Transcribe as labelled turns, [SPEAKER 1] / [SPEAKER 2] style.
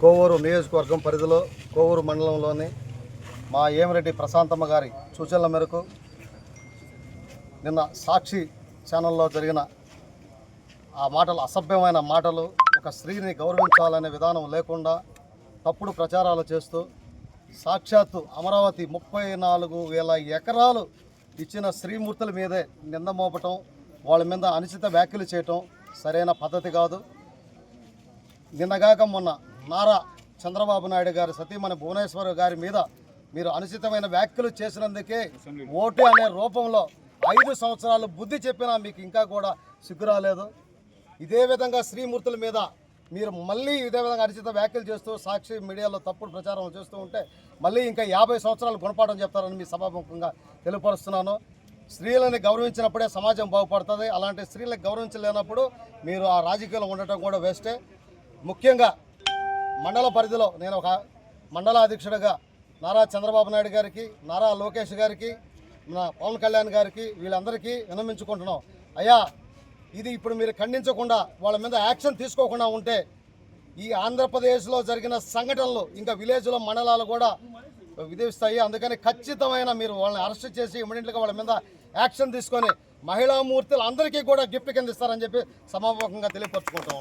[SPEAKER 1] కోవూరు నియోజకవర్గం పరిధిలో కోవూరు మండలంలోని మా ఏమిరెడ్డి ప్రశాంతమ్మ గారి సూచనల మేరకు నిన్న సాక్షి ఛానల్లో జరిగిన ఆ మాటలు అసభ్యమైన మాటలు ఒక స్త్రీని గౌరవించాలనే విధానం లేకుండా తప్పుడు ప్రచారాలు చేస్తూ సాక్షాత్తు అమరావతి ముప్పై నాలుగు వేల ఎకరాలు ఇచ్చిన శ్రీమూర్తుల మీదే నింద మోపటం వాళ్ళ మీద అనుచిత వ్యాఖ్యలు చేయటం సరైన పద్ధతి కాదు. నిన్నగాక మొన్న నారా చంద్రబాబు నాయుడు గారి సతీమణి భువనేశ్వర్ గారి మీద మీరు అనుచితమైన వ్యాఖ్యలు చేసినందుకే ఓటు అనే రూపంలో ఐదు సంవత్సరాలు బుద్ధి చెప్పినా మీకు ఇంకా కూడా సిగ్గు రాలేదు. ఇదే విధంగా శ్రీమూర్తుల మీద మీరు మళ్ళీ ఇదే విధంగా అనుచిత వ్యాఖ్యలు చేస్తూ సాక్షి మీడియాలో తప్పుడు ప్రచారం చేస్తూ ఉంటే మళ్ళీ ఇంకా యాభై సంవత్సరాలు గుణపాఠం చెప్తారని మీ సభాముఖంగా తెలియపరుస్తున్నాను. స్త్రీలని గౌరవించినప్పుడే సమాజం బాగుపడుతుంది. అలాంటి స్త్రీలకు గౌరవించలేనప్పుడు మీరు ఆ రాజకీయాలు ఉండటం కూడా వేస్టే. ముఖ్యంగా మండల పరిధిలో నేను ఒక మండల అధ్యక్షుడిగా నారా చంద్రబాబు నాయుడు గారికి నారా లోకేష్ గారికి నా పవన్ కళ్యాణ్ గారికి వీళ్ళందరికీ వినమించుకుంటున్నాం. అయ్యా ఇది ఇప్పుడు మీరు ఖండించకుండా వాళ్ళ మీద యాక్షన్ తీసుకోకుండా ఉంటే ఈ ఆంధ్రప్రదేశ్లో జరిగిన సంఘటనలు ఇంకా విలేజ్లో మండలాలు కూడా విధిస్తాయి. అందుకని ఖచ్చితమైన మీరు వాళ్ళని అరెస్ట్ చేసి ఇమీడియట్గా వాళ్ళ మీద యాక్షన్ తీసుకొని మహిళా మూర్తులు అందరికీ కూడా గిఫ్ట్ కింద ఇస్తారని చెప్పి సమాపకంగా తెలియపరచుకుంటా